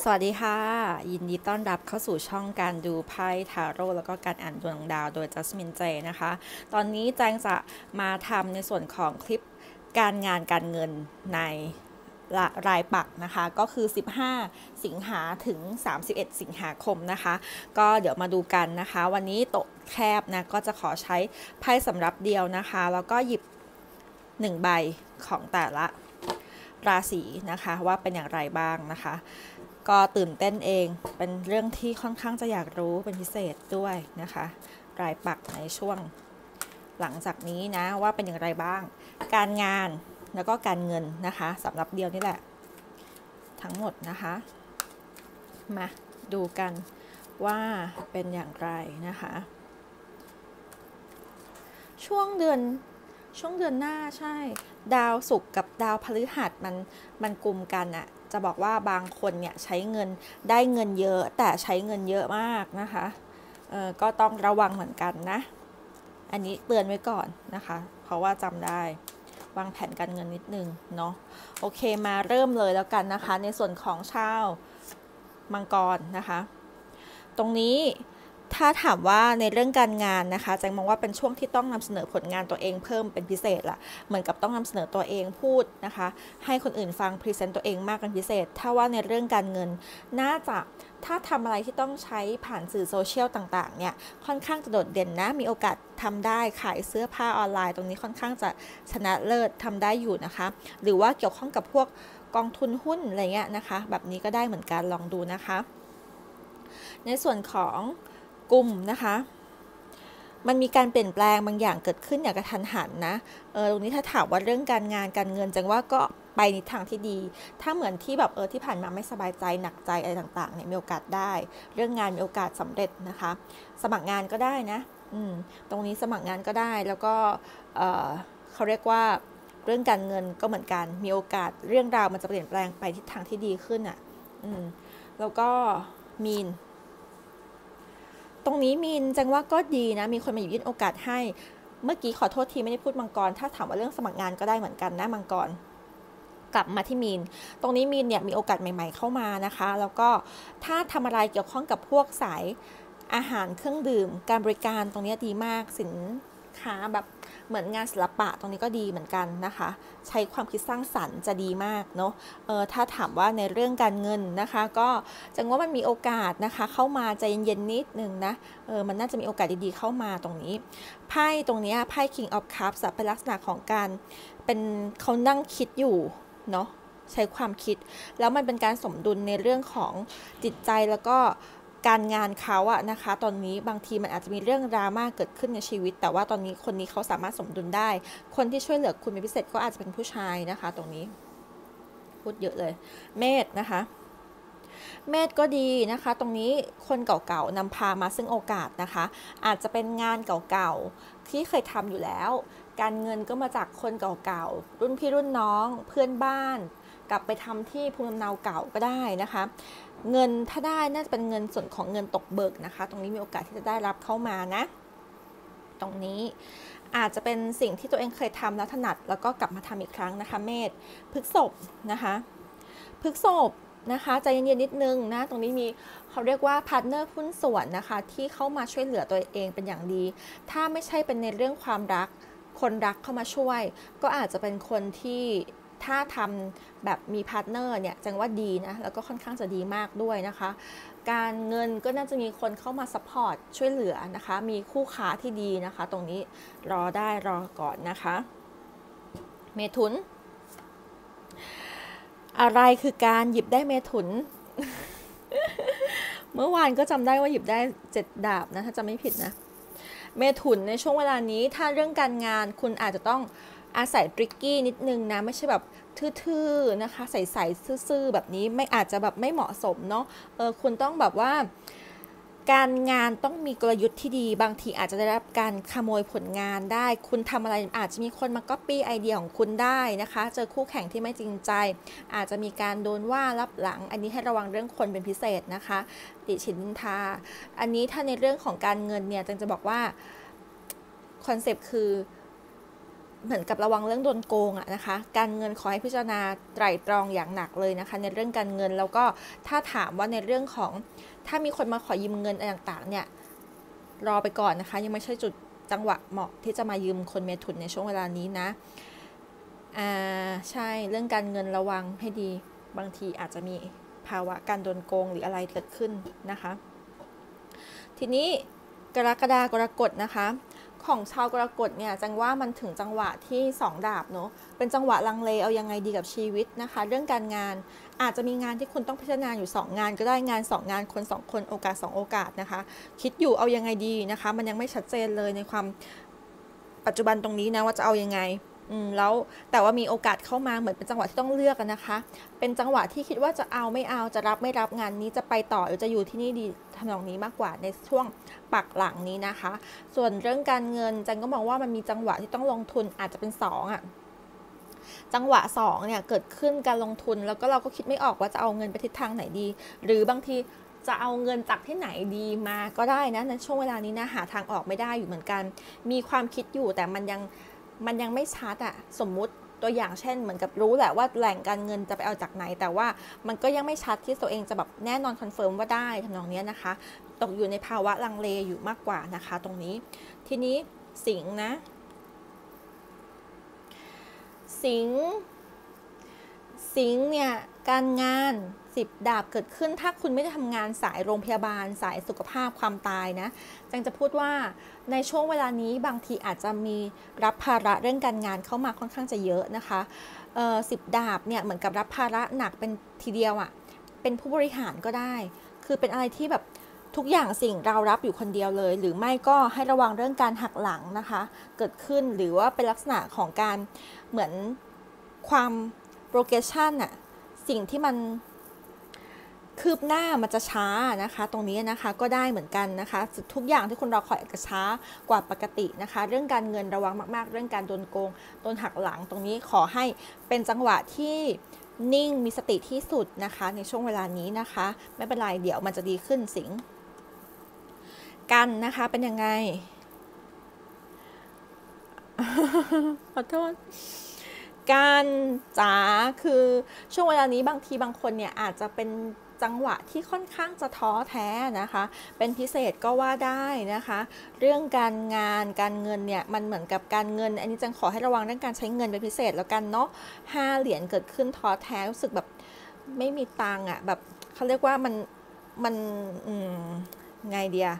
สวัสดีค่ะ ยินดีต้อนรับเข้าสู่ช่องการดูไพ่ทาโร่แล้วก็การอ่านดวงดาวโดยจัสมินเจนะคะ ตอนนี้แจงจะมาทำในส่วนของคลิปการงานการเงินในรายปักนะคะ ก็คือ 15 สิงหาถึง 31 สิงหาคมนะคะ ก็เดี๋ยวมาดูกันนะคะ วันนี้โต๊ะแคบนะ ก็จะขอใช้ไพ่สำรับเดียวนะคะ แล้วก็หยิบ 1 ใบของแต่ละราศีนะคะว่าเป็นอย่างไรบ้างนะคะ ก็ตื่นเต้นเองเป็นเรื่องที่ค่อนข้างจะอยากรู้เป็นพิเศษด้วยนะคะรายปักในช่วงหลังจากนี้นะว่าเป็นอย่างไรบ้าง การงานแล้วก็การเงินนะคะสำหรับเดียวนี่แหละ ทั้งหมดนะคะ มาดูกันว่าเป็นอย่างไรนะคะ ช่วงเดือนช่วงเดือนหน้าใช่ ดาวศุกร์กับดาวพฤหัสมันมันกลุ่มกันอะ จะบอกว่าบางคนเนี่ยใช้เงินได้เงินเยอะ แต่ใช้เงินเยอะมากนะคะเออก็ต้องระวังเหมือนกันนะ อันนี้เตือนไว้ก่อนนะคะ เพราะว่าจำได้วางแผนการเงินนิดนึงเนาะโอเคมาเริ่มเลยแล้วกันนะคะ ในส่วนของชาวมังกรนะคะ ตรงนี้ ถ้าถามว่าในเรื่องการงานนะคะแจงมองว่าเป็นช่วงที่ต้องนำเสนอผลงานตัวเองเพิ่มเป็นพิเศษละเหมือนกับต้องนำเสนอตัวเองพูดนะคะ ให้คนอื่นฟังพรีเซนต์ตัวเองมากเป็นพิเศษ ถ้าว่าในเรื่องการเงิน น่าจะถ้าทำอะไรที่ต้องใช้ผ่านสื่อโซเชียลต่างๆเนี่ยค่อนข้างจะโดดเด่นนะ มีโอกาสทำได้ขายเสื้อผ้าออนไลน์ ตรงนี้ค่อนข้างจะชนะเลิศทำได้อยู่นะคะ หรือว่าเกี่ยวข้องกับพวกกองทุนหุ้นอะไรเงี้ยนะคะ แบบนี้ก็ได้เหมือนกันลองดูนะคะ ในส่วนของ กลุ่มนะคะ มันมีการเปลี่ยนแปลงบางอย่างเกิดขึ้นอย่างกระทันหันนะ เออ ตรงนี้ถ้าถามว่าเรื่องการงานการเงินจังว่าก็ไปในทางที่ดี ถ้าเหมือนที่แบบเออที่ผ่านมาไม่สบายใจหนักใจอะไรต่างๆเนี่ยมีโอกาสได้ เรื่องงานมีโอกาสสำเร็จนะคะ สมัครงานก็ได้นะ อืม ตรงนี้สมัครงานก็ได้ แล้วก็ เออเขาเรียกว่าเรื่องการเงินก็เหมือนกัน มีโอกาสเรื่องราวมันจะเปลี่ยนแปลงไปทิศทางที่ดีขึ้นอะ่ะ อืม แล้วก็มีน ตรงนี้มินจังว่าก็ดีนะ มีคนมาหยิบยื่นโอกาสให้ เมื่อกี้ขอโทษทีไม่ได้พูดมังกร ถ้าถามว่าเรื่องสมัครงานก็ได้เหมือนกันนะมังกร กลับมาที่มีน ตรงนี้มีนเนี่ยมีโอกาสใหม่ ๆเข้ามานะคะ แล้วก็ถ้าทำอะไรเกี่ยวข้องกับพวกสายอาหารเครื่องดื่ม การบริการตรงนี้ดีมากสินค้าแบบ เหมือนงานศิลปะตรงนี้ก็ดีเหมือนกันนะคะ ใช้ความคิดสร้างสรรค์จะดีมากเนาะเออถ้าถามว่าในเรื่องการเงินนะคะ ก็จังว่ามันมีโอกาสนะคะ เข้ามาใจเย็นๆนิดนึงนะเออมันน่าจะมีโอกาสดีๆเข้ามาตรงนี้ไพ่ตรงนี้ไพ่ King of Cups เป็นลักษณะของการเป็นเขานั่งคิดอยู่เนาะใช้ความคิด แล้วมันเป็นการสมดุลในเรื่องของจิตใจแล้วก็ การงานเขาอะนะคะ ตอนนี้บางทีมันอาจจะมีเรื่องดราม่าเกิดขึ้นในชีวิต แต่ว่าตอนนี้คนนี้เขาสามารถสมดุลได้ คนที่ช่วยเหลือคุณเป็นพิเศษก็อาจจะเป็นผู้ชายนะคะ ตรงนี้ พูดเยอะเลย เมธนะคะเมธก็ดีนะคะ ตรงนี้คนเก่าๆนำพามาซึ่งโอกาสนะคะ อาจจะเป็นงานเก่าๆที่เคยทำอยู่แล้ว การเงินก็มาจากคนเก่าๆรุ่นพี่รุ่นน้อง เพื่อนบ้าน กลับไปทำที่ภูมิลำเนาเก่าก็ได้นะคะ เงินถ้าได้น่าจะเป็นเงินส่วนของเงินตกเบิกนะคะ ตรงนี้มีโอกาสที่จะได้รับเข้ามานะ ตรงนี้อาจจะเป็นสิ่งที่ตัวเองเคยทำแล้วถนัด แล้วก็กลับมาทำอีกครั้งนะคะ เมษพฤกษบนะคะพฤกษบนะคะใจเย็นๆนิดนึงนะตรงนี้มีเขาเรียกว่าพาร์ทเนอร์หุ้นส่วนนะคะ ที่เข้ามาช่วยเหลือตัวเองเป็นอย่างดี ถ้าไม่ใช่เป็นในเรื่องความรัก คนรักเข้ามาช่วย ก็อาจจะเป็นคนที่ ถ้าทำแบบมีพาร์ทเนอร์เนี่ยจังว่าดีนะแล้วก็ค่อนข้างจะดีมากด้วยนะคะ การเงินก็น่าจะมีคนเข้ามาซัพพอร์ตช่วยเหลือนะคะ มีคู่ค้าที่ดีนะคะ ตรงนี้รอได้รอก่อนนะคะ เมถุน อะไรคือการหยิบได้เมถุน เมื่อวานก็จำได้ว่าหยิบได้เจ็ดดาบนะถ้าจะไม่ผิดนะ เมถุนในช่วงเวลานี้ถ้าเรื่องการงานคุณอาจจะต้อง อาศัยทริกกี้นิดนึงนะ ไม่ใช่แบบทื่อๆนะคะ ใส่ๆซื่อๆแบบนี้ไม่อาจจะแบบไม่เหมาะสมเนาะเออคุณต้องแบบว่าการงานต้องมีกลยุทธ์ที่ดีบางทีอาจจะได้รับการขโมยผลงานได้ คุณทำอะไรอาจจะมีคนมาก๊อปปี้ไอเดียของคุณได้นะคะ เจอคู่แข่งที่ไม่จริงใจ อาจจะมีการโดนว่ารับหลัง อันนี้ให้ระวังเรื่องคนเป็นพิเศษนะคะติชินทา อันนี้ถ้าในเรื่องของการเงินเนี่ยจังจะบอกว่าคอนเซปต์คือ เหมือนกับระวังเรื่องโดนโกงอะนะคะ การเงินขอให้พิจารณาไตร่ตรองอย่างหนักเลยนะคะ ในเรื่องการเงินแล้วก็ถ้าถามว่าในเรื่องของถ้ามีคนมาขอยืมเงินอะไรต่างๆเนี่ยรอไปก่อนนะคะ ยังไม่ใช่จุดจังหวะเหมาะที่จะมายืมคนเมทุนในช่วงเวลานี้นะอ่าใช่เรื่องการเงินระวังให้ดีบางทีอาจจะมีภาวะการโดนโกงหรืออะไรเกิดขึ้นนะคะ ทีนี้กรกฎากรกฎนะคะ ของชาวกรกฎเนี่ยจังว่ามันถึงจังหวะที่ 2 ดาบเนาะเป็นจังหวะลังเลเอายังไงดีกับชีวิตนะคะ เรื่องการงานอาจจะมีงานที่คุณต้องพิจารณาอยู่ 2 งาน ก็ได้งาน 2 งานคน 2 คนโอกาส 2 โอกาสนะคะ คิดอยู่เอายังไงดีนะคะ มันยังไม่ชัดเจนเลยในความปัจจุบันตรงนี้นะว่าจะเอายังไง แล้วแต่ว่ามีโอกาสเข้ามาเหมือนเป็นจังหวะที่ต้องเลือกกันนะคะ เป็นจังหวะที่คิดว่าจะเอาไม่เอาจะรับไม่รับงานนี้จะไปต่อหรือจะอยู่ที่นี่ดีทำนองนี้มากกว่าในช่วงปักหลังนี้นะคะ ส่วนเรื่องการเงินจันก็มองว่ามันมีจังหวะที่ต้องลงทุนอาจจะเป็น2อะจังหวะ2เนี่ยเกิดขึ้นการลงทุนแล้วก็เราก็คิดไม่ออกว่าจะเอาเงินไปทิศทางไหนดี หรือบางทีจะเอาเงินจากที่ไหนดีมาก็ได้นะในช่วงเวลานี้นะหาทางออกไม่ได้อยู่เหมือนกัน มีความคิดอยู่แต่มันยัง มันยังไม่ชัดอะสมมุติตัวอย่างเช่นเหมือนกับรู้แหละว่าแหล่งการเงินจะไปเอาจากไหน แต่ว่ามันก็ยังไม่ชัดที่ตัวเองจะแบบแน่นอนคอนเฟิร์มว่าได้ทำนองนี้นะคะ ตกอยู่ในภาวะลังเลอยู่มากกว่านะคะ ตรงนี้ ทีนี้สิงนะ สิง สิงเนี่ยการงานสิบดาบเกิดขึ้นถ้าคุณไม่ได้ทำงานสายโรงพยาบาล สายสุขภาพความตายนะจังจะพูดว่าในช่วงเวลานี้บางทีอาจจะมีรับภาระเรื่องการงานเข้ามาค่อนข้างจะเยอะนะคะสิบดาบเนี่ยเหมือนกับรับภาระหนักเป็นทีเดียวอะ่ะเป็นผู้บริหารก็ได้ คือเป็นอะไรที่แบบทุกอย่างสิ่งเรารับอยู่คนเดียวเลย หรือไม่ก็ให้ระวังเรื่องการหักหลังนะคะ เกิดขึ้นหรือว่าเป็นลักษณะของการเหมือนความ โปรเกชชันอะสิ่งที่มันคืบหน้ามันจะช้านะคะ ตรงนี้นะคะก็ได้เหมือนกันนะคะ ทุกอย่างที่คุณรอคอยอาจจะช้ากว่าปกตินะคะ เรื่องการเงินระวังมาก ๆ เรื่องการโดนโกงโดนหักหลังตรงนี้ขอให้เป็นจังหวะที่นิ่งมีสติที่สุดนะคะ ในช่วงเวลานี้นะคะ ไม่เป็นไรเดี๋ยวมันจะดีขึ้นสิงกันนะคะเป็นยังไงขอโทษ การจ๋าคือช่วงเวลานี้บางทีบางคนเนี่ยอาจจะเป็นจังหวะที่ค่อนข้างจะท้อแท้นะคะ เป็นพิเศษก็ว่าได้นะคะ เรื่องการงานการเงินเนี่ยมันเหมือนกับการเงิน อันนี้จังขอให้ระวังเรื่องการใช้เงินเป็นพิเศษแล้วกันเนาะห้าเหรียญเกิดขึ้นท้อแท้รู้สึกแบบไม่มีตังอะ่ะแบบเขาเรียกว่ามันมันอืมไงเดีย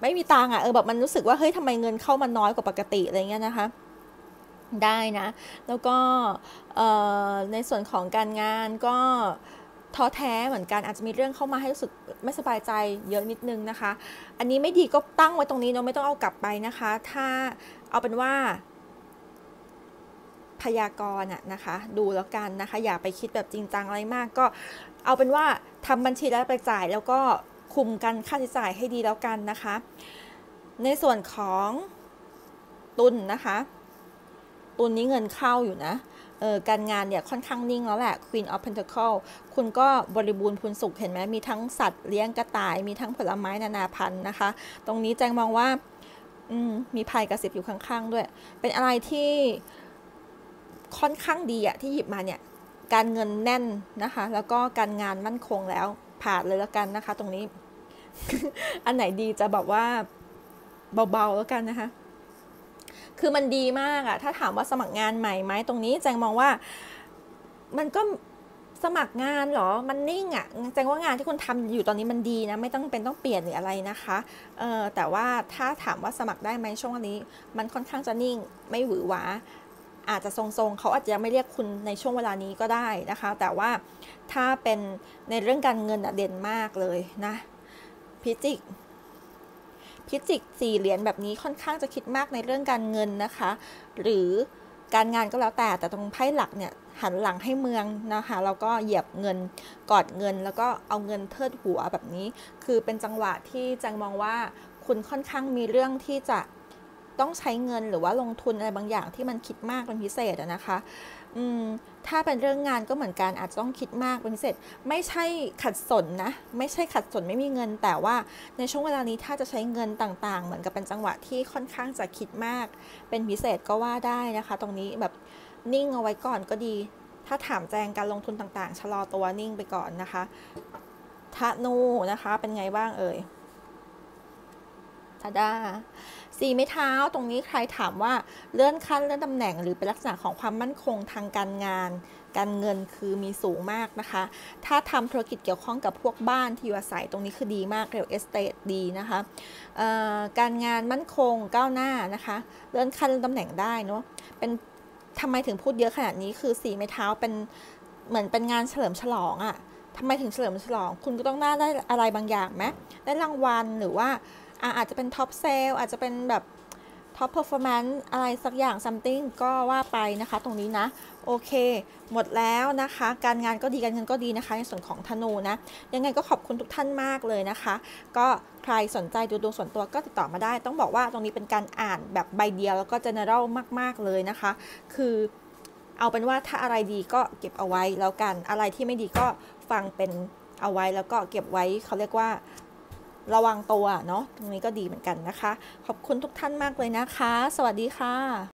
ไม่มีตังอะ่ะเออแบบมันรู้สึกว่าเฮ้ยทำไมเงินเข้ามาน้อยกว่าปกติอะไรเงี้ยนะคะ ได้นะ แล้วก็ในส่วนของการงานก็ท้อแท้เหมือนกันอาจจะมีเรื่องเข้ามาให้รู้สึกไม่สบายใจเยอะนิดนึงนะคะ อันนี้ไม่ดีก็ตั้งไว้ตรงนี้เนาะไม่ต้องเอากลับไปนะคะ ถ้าเอาเป็นว่า พยากรณ์นะคะ ดูแล้วกันนะคะ อย่าไปคิดแบบจริงจังอะไรมาก ก็เอาเป็นว่าทำบัญชีแล้วไปจ่าย แล้วก็คุมกันค่าใช้จ่ายให้ดีแล้วกันนะคะ ในส่วนของตุนนะคะ ตุนนี้เงินเข้าอยู่นะเออการงานเนี่ยค่อนข้างนิ่งแล้วแหละ Queen of Pentacle คุณก็บริบูรณ์พูนสุขเห็นไหมมีทั้งสัตว์เลี้ยงกระต่าย มีทั้งผลไม้นานาพันธุ์นะคะ ตรงนี้แจงมองว่ามีภัยกระสิบอยู่ข้างๆด้วย เป็นอะไรที่ค่อนข้างดีอะที่หยิบมาเนี่ย การเงินแน่นนะคะ แล้วก็การงานมั่นคงแล้วผ่านเลยแล้วกันนะคะ ตรงนี้ อันไหนดีจะบอกว่าเบาๆแล้วกันนะคะ คือมันดีมากอะถ้าถามว่าสมัครงานใหม่ไหมตรงนี้แจงมองว่า มันก็สมัครงานหรอ มันนิ่งอะแจงว่างานที่คุณทำอยู่ตอนนี้มันดีนะ ไม่ต้องเป็นต้องเปลี่ยนหรืออะไรนะคะเออแต่ว่าถ้าถามว่าสมัครได้ไหมช่วงนี้ มันค่อนข้างจะนิ่ง ไม่หวือหวา อาจจะทรงๆ เขาอาจจะยังไม่เรียกคุณในช่วงเวลานี้ก็ได้นะคะ แต่ว่าถ้าเป็นในเรื่องการเงินเด่นมากเลยนะพิจิก พิจิกสี่เหรียญแบบนี้ค่อนข้างจะคิดมากในเรื่องการเงินนะคะ หรือการงานก็แล้วแต่แต่ตรงไพ่หลักเนี่ยหันหลังให้เมืองนะคะแล้วก็เหยียบเงินกอดเงิน แล้วก็เอาเงินเทิดหัวแบบนี้ คือเป็นจังหวะที่จังมองว่าคุณค่อนข้างมีเรื่องที่จะต้องใช้เงินหรือว่าลงทุนอะไรบางอย่างที่มันคิดมากเป็นพิเศษนะคะ ถ้าเป็นเรื่องงานก็เหมือนกันอาจจะต้องคิดมากเป็นพิเศษไม่ใช่ขัดสนนะ ไม่ใช่ขัดสนไม่มีเงิน แต่ว่าในช่วงเวลานี้ถ้าจะใช้เงินต่างๆ เหมือนกับเป็นจังหวะที่ค่อนข้างจะคิดมาก เป็นพิเศษก็ว่าได้นะคะ ตรงนี้แบบนิ่งเอาไว้ก่อนก็ดี ถ้าถามแจงการลงทุนต่างๆชะลอตัวนิ่งไปก่อนนะคะทะนูนะคะเป็นไงบ้างเอ่ย ทาดาสีไม้เท้าตรงนี้ใครถามว่าเลื่อนขั้นเลื่อนตำแหน่ง หรือเป็นลักษณะของความมั่นคงทางการงาน การเงินคือมีสูงมากนะคะ ถ้าทำธุรกิจเกี่ยวข้องกับพวกบ้านที่อยู่อาศัยตรงนี้คือดีมากเรียลเอสเตทดีนะคะการงานมั่นคงก้าวหน้านะคะ เลื่อนขั้นเลื่อนตำแหน่งได้เนาะเป็นทำไมถึงพูดเยอะขนาดนี้คือสีไม้เท้าเป็นเหมือนเป็นงานเฉลิมฉลองอะ่ะทำไมถึงเฉลิมฉลอง คุณก็ต้องน่าได้อะไรบางอย่างไหมได้รางวัลหรือว่า อาจจะเป็นท็อปเซลอาจจะเป็นแบบท็อปเพอร์ฟอร์แมนซ์อะไรสักอย่าง something ก็ว่าไปนะคะ ตรงนี้นะ โอเค หมดแล้วนะคะ การงานก็ดีการเงินก็ดีนะคะ ในส่วนของธนูนะ ยังไงก็ขอบคุณทุกท่านมากเลยนะคะ ก็ใครสนใจดูดวงส่วนตัวก็ติดต่อมาได้ ต้องบอกว่าตรงนี้เป็นการอ่านแบบใบเดียวแล้วก็ general มาก ๆ เลยนะคะ คือเอาเป็นว่าถ้าอะไรดีก็เก็บเอาไว้แล้วกัน อะไรที่ไม่ดีก็ฟังเป็นเอาไว้แล้วก็เก็บไว้เขาเรียกว่า ระวังตัวเนาะตรงนี้ก็ดีเหมือนกันนะคะ ขอบคุณทุกท่านมากเลยนะคะ สวัสดีค่ะ